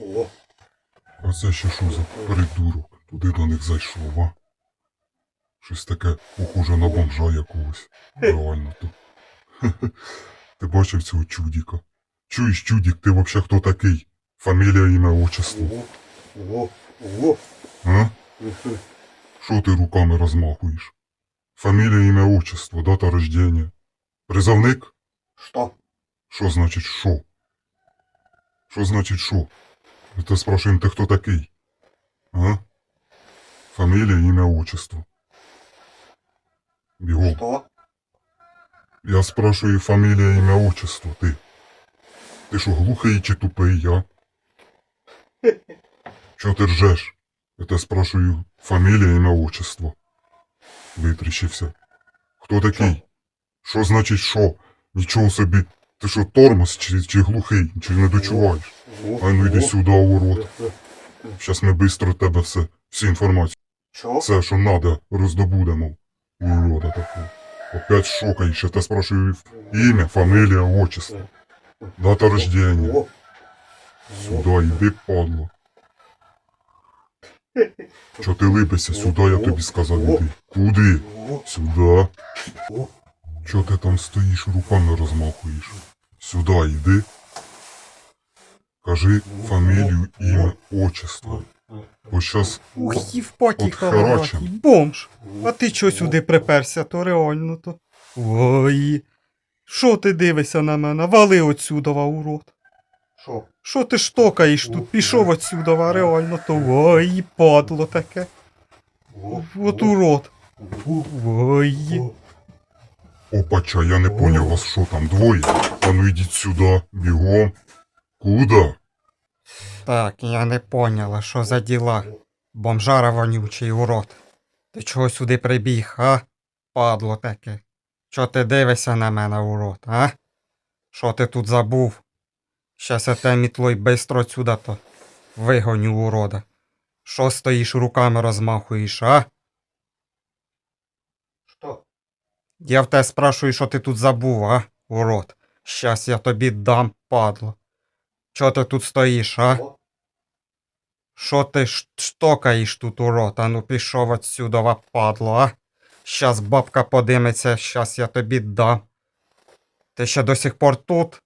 О, А це ще що за придурок? Туди до них зайшов, а? Щось таке похоже на бомжа якогось. Реально то. Ти бачив цього чудіка? Чуєш, чудік, ти взагалі хто такий? Фамілія, ім'я, отчество. А? Що ти руками розмахуєш? Фамілія, ім'я, отчество, дата рождения. Призовник? Что? Що значить що? Що значить що? Те спрашуємо, ти хто такий? А? Фамілія, ім'я, отчество. Бігом. Что? Я спрашиваю фамілія, ім'я, отчество, ти. Ти що, глухий чи тупий, я? Чого ти ржеш? Я тебе спрашиваю фамілія, ім'я, отчество. Витріщився. Хто такий? Що значить що? Нічого собі. Ти що, тормоз чи, чи глухий, чи не дочуваєш? А ну йди сюди, урод. Щас ми бистро тебе все, всю інформацію. Чо? Все, що надо, роздобудемо. Урода такого. Опять шокаєш, я тебе спрашиваю ім'я, фамілія, отчество. Дата рождения. О, Сюда йди, падло. Чо ти липишся? Сюди я тобі сказав іди. Куди? Сюди. Чо ти там стоїш, руками розмахуєш? Сюди йди. Кажи фамілію, ім'я, отчество. Бо щас Ух, і в поті От бомж. А ти чого сюди приперся, то реально то. Ой. Що ти дивишся на мене? Вали отсюдова, урод. Що? Що ти штокаєш тут? Пішов отсюдова, реально то. Ой, падло таке. От урод. Ой. Опача, я не поняв вас, що там двоє. А ну йдіть сюди, бігом. Куда? Так, я не поняла, що за діла. Бомжара вонючий урод. Ти чого сюди прибіг, а? Падло таке. Чо ти дивишся на мене, урод, а? Що ти тут забув? Щас я те мітлой бистро сюди то вигоню урода. Що стоїш руками розмахуєш, а? Що? Я в тебе спрашую, що ти тут забув, а? Урод. Щас я тобі дам, падло. Чо ти тут стоїш, а? Що ти штокаєш тут, урод? А ну пішов отсюда, падло, а? Щас бабка подиметься, щас я тобі дам. Ти ще до сих пор тут?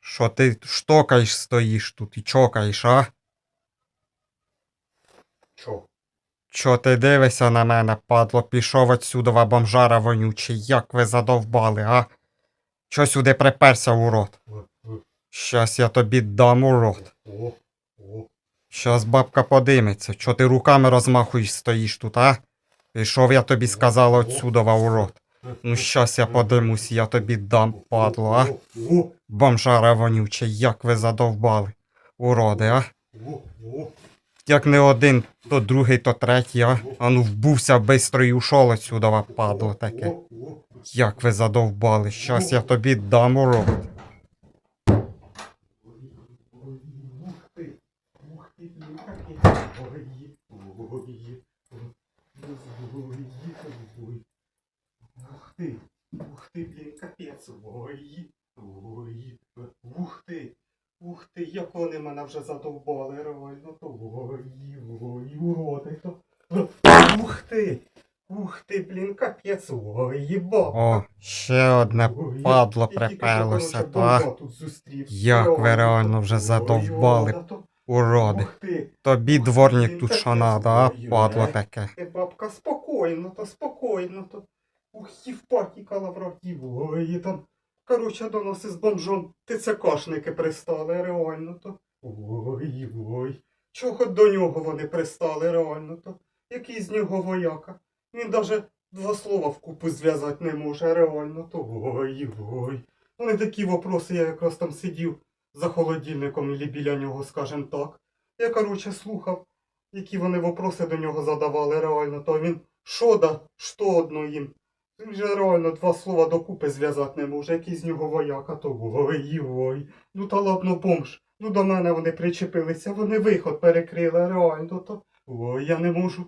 Що ти штокаєш стоїш тут і чокаєш, а? Чо? Чо ти дивишся на мене, падло, пішов отсюда, бомжара вонючий, як ви задовбали, а? Чо сюди приперся, урод? Щас я тобі дам, урод. Щас бабка подиметься, чо ти руками розмахуєш стоїш тут, а? Пішов я тобі сказала отсюдова, урод. Ну щас я подимусь, я тобі дам, падло, а? Бомжара вонючий, як ви задовбали. Уроди, а? Як не один, то другий, то третій, а? Ану вбувся бистро і ушов отсюдова, падло таке. Як ви задовбали, щас я тобі дам, урод. Ух ти, блін, капець. Ой, ой. Ух ти, ух ти, як вони мене вже задовбали, реально, то ой, уроди, то. Ух ти, ух ти, блін, капець, ой, їба. О, ще одне Ой, падло я тільки що, приперлося, коротше, то а? тут зустрів. Як ви реально вже Ой, задовбали, то- уроди. Ух ти, Тобі дворник тут що надо, а? Падло таке. Ти, бабка, спокійно, то спокійно, то. Ух, і в паті калавратів, ой, там. Короче, до нас із бомжом ТЦКшники пристали, реально то. Ой, ой. Чого до нього вони пристали, реально то. Який з нього вояка? Він даже два слова вкупу зв'язати не може, реально то. Ой, ой. Вони такі вопроси, я якраз там сидів за холодильником і біля нього, скажем так. Я, короче, слухав які вони вопроси до нього задавали реально, то він що да, що одно їм. Він же реально два слова докупи зв'язати не може, який з нього вояка, то ой. Ну та ладно бомж. Ну до мене вони причепилися, вони виход перекрили, реально то. Ой, я не можу.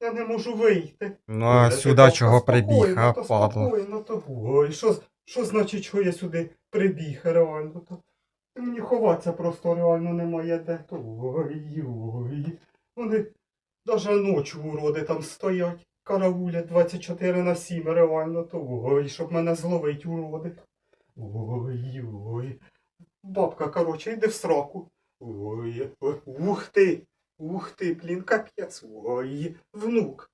Я не можу вийти. Ну а Ой, сюди та чого прибіг, а, падло? Спокійно, то. Ой, що, що значить, що я сюди прибіг, реально то. Мені ховатися просто реально немає де. Ой, ой. Вони даже ночі уроди там стоять. Караулять 24 на 7, реально то ой, щоб мене зловить уроди. Ой, ой. Бабка, короче, йди в сраку. Ой, ух ти, ух ти, блін, капець. Ой, внук.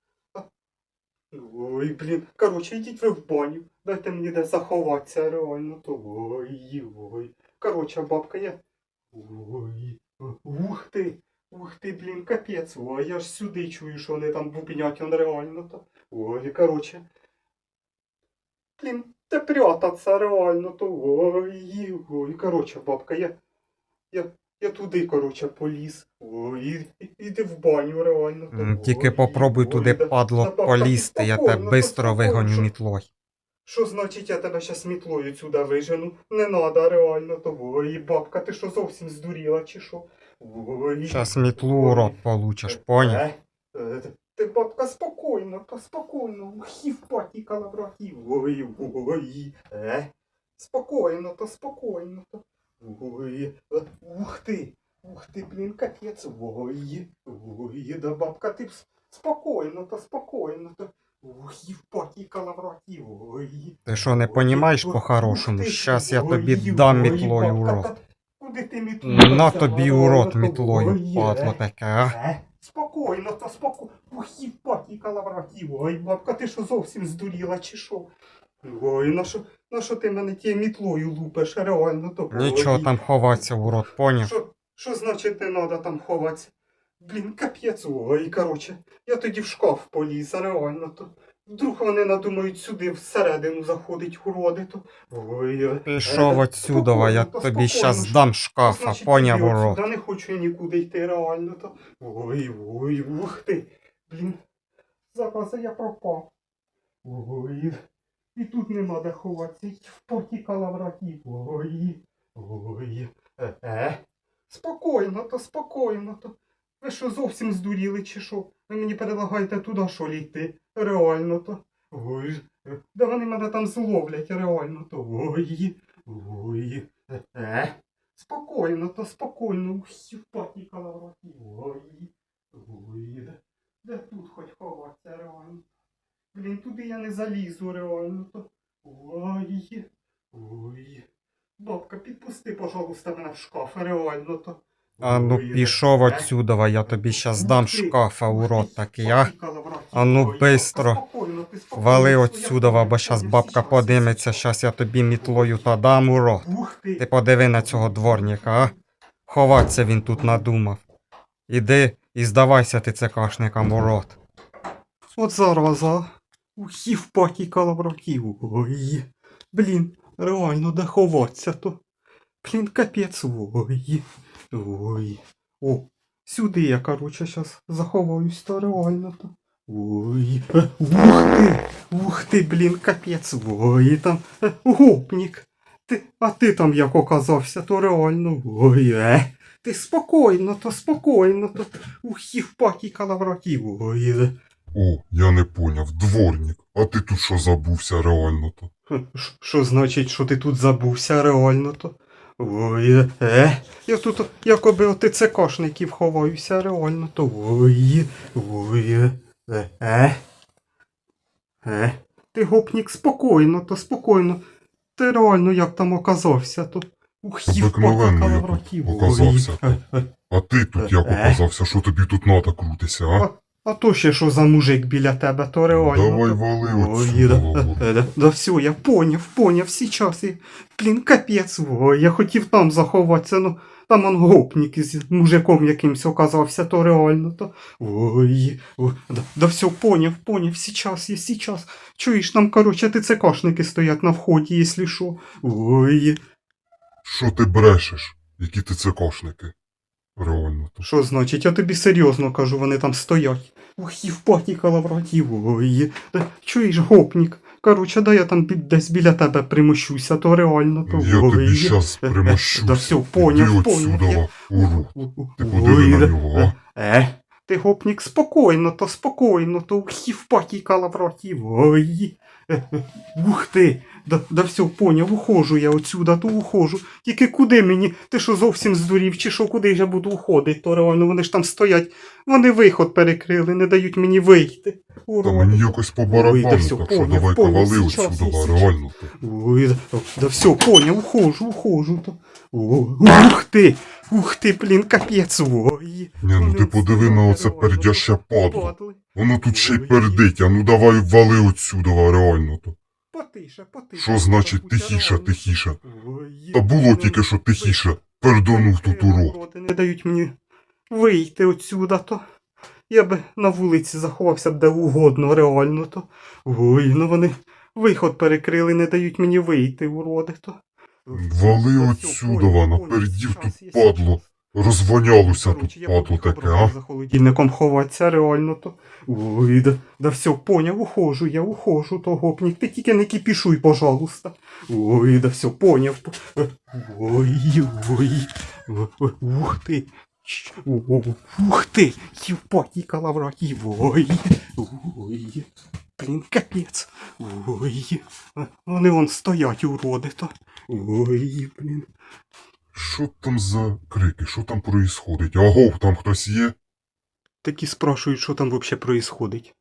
Ой, блін, короче, йдіть ви в баню. Дайте мені де заховатися, реально то. Ой, ой. Короче, бабка, я. Ой, ух ти, ух ти, блін, капець. Ой, я ж сюди чую, що вони там бубнять, он реально то. Ой, короче. Блін, те прятаться реально то. Ой, ой, короче, бабка, я. Я, я туди, короче, поліз. Ой, іди в баню, реально. то. Тільки попробуй ой, туди, да- падло, да, бабка, полізти, я спокійно, тебе спокійно, вигоню що- мітлою. Що значить я тебе щас мітлою сюди вижену? Не надо реально того. Ой, бабка, ти що зовсім здуріла чи що? Ой. Щас мітлу у рот получиш, поняв? Е, е, Ти, бабка, спокійно, то спокійно. Ухів потікала врагів. Ой, ой. Е. Спокійно, то спокійно. То. Ой. е, Ух ти. Ух ти, блін, капець. Ой. Ой, да бабка, ти спокійно, то спокійно. То. Ухів потікала врагів. Ой. Ти що, не понімаєш по-хорошому? ух Щас я тобі дам мітлою бабка, рот. Куди ти мітлою? На тобі у рот мітлою, падло таке, а? Е, Спокійно, та спокійно. Ухів потікала врагів. Ой, бабка, ти що зовсім здуріла, чи що? Ой, на що, на що ти мене тією мітлою лупиш, реально то. Нічого там ховатися у рот, поняв? Що, що значить не треба там ховатися? Блін, капець, ой, короче, я тоді в шкаф поліз, а реально то. Вдруг вони надумають сюди всередину заходить уроди, то. Ой, е, Пішов е, отсюда, я тобі щас дам шкафа, поняв іди у не хочу я нікуди йти реально то. Ой, ой, ух ти. Блін, запаси я пропав. Ой, і тут нема де ховатися, потікала врагів. Ой, ой, е, е. Спокійно, то спокійно, то. Ви що зовсім здуріли чи що? Ви мені предлагаєте туди що ли йти? Реально то. Ой, да вони мене там зловлять, реально то. Ой, ой, е. Спокійно, то спокійно, усі потікала врагів. Ой, ой, де тут хоч ховатися реально? Блін, туди я не залізу реально то. Ой, ой. Бабка, підпусти, пожалуйста, мене в шкаф, реально то. А ну пішов отсюда, я тобі щас дам шкафа у рот такий, а? А ну, бистро. Вали я отсюда, бо щас бабка подиметься, сейчас. щас я тобі мітлою та дам у рот. Ти. Подиви на цього дворника, а? Ховатися він тут надумав. Іди і здавайся ти цикашникам у рот. От зараза. Ухів потікала врагів. Ой. Блін, реально де ховатися то. Блін, капець. Ой. Ой. О, сюди я, короче, щас заховаюсь, то реально то. Ой. Ух ти! Ух ти, блін, капець. Ой, там. е, Гопнік. Ти, а ти там як оказався, то реально. Ой, е. Ти спокійно, то спокійно, то. Ухів потікала врагів. Ой. е. О, я не поняв, дворник. А ти тут що забувся реально то? Х, Що значить, що ти тут забувся реально то? Ой, е, я тут якоби от ТЦКшників ховаюся реально то. Ой, ой, е, е. Е, ти гопнік спокійно, то спокійно. Ти реально як там оказався то. Ухів Обикновенно я тут оказався. Ой, е, е. А ти тут як Е. оказався, що тобі тут надо крутися, а? А то ще що за мужик біля тебе, то реально. Давай вали отсюда, да, е, да, да все, я поняв, поняв, сейчас я, блін, капець, ой, я хотів там заховатися, ну, там он гопник із мужиком якимсь оказався, то реально, то, ой, ой да, да все, поняв, поняв, сейчас я, сейчас, чуєш, там, короче, ТЦКшники стоять на вході, якщо що, ой, Що ти брешеш? Які ти цикошники? Реально що значить, я тобі серйозно кажу, вони там стоять, ух, і в потікала в роті, ой, чуєш, гопник, короче, да я там десь біля тебе примощуся, то реально, то, Я ой, тобі щас е, е, примощуся. Да все, поняв, поняв. Ти подиви на нього, а? Е, ти гопник, спокійно, то спокійно, то хів потікала в роті, ой, е, е, ух ти, Да, да все, поняв, ухожу я отсюда, то ухожу. Тільки куди мені? Ти що зовсім здурів, чи що куди я буду уходити? То реально вони ж там стоять. Вони виход перекрили, не дають мені вийти. Та мені якось по Ой, барабану, та всьо, так що поняв, давай поняв, сейчас, отсюда, сейчас. реально. Ой, да, да все, поняв, ухожу, ухожу. То. О, ух ти, ух ти, блін, капець, ой. Ні, ну ти подиви на оце пердяще падло. Воно тут ще й пердить, а ну давай вали отсюда, реально то. Потише, потише. Що значить тихіше, тихіше? Та було тільки що тихіше. Пердонув тут у рот. Не дають мені вийти отсюда, то я би на вулиці заховався б де угодно, реально то. Ой, ну вони виход перекрили, не дають мені вийти, уроди то. Вали отсюда, вона поняв, пердів тут падло. Розвонялося тут падло таке, а? за холодильником ховатися, реально то. Ой, да, да все, поняв, ухожу, я ухожу, то гопнік, ти тільки не кипішуй, пожалуйста. Ой, да все, поняв. Ой, ой, ух ти. Ух ти, єпаті калавраті, ой, ой, блін, капець, ой, вони вон стоять, уроди то, ой, блін. Що там за крики? Що там происходить? Агов, там хтось є? Такі спрашують, що там взагалі происходить.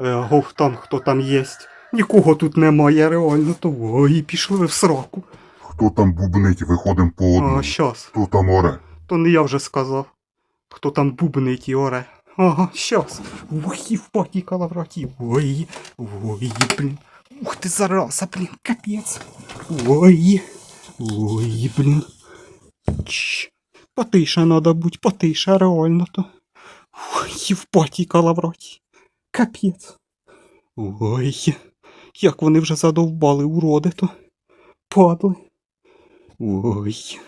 Е, Гов там, хто там єсть. Нікого тут немає, реально, то ой, пішли ви в сраку. Хто там бубнить, виходимо по А, щас, Хто там оре? то не я вже сказав. Хто там бубнить і оре. Ага, щас. Ух, і в. Ой, ой, блін. Ух ти, зараза, блін, капець. Ой, ой, блін. Чш. Потише надо будь, потише, реально то. Ой, потікала в роті. Капець. Ой, як вони вже задовбали уроди то. Падли. Ой.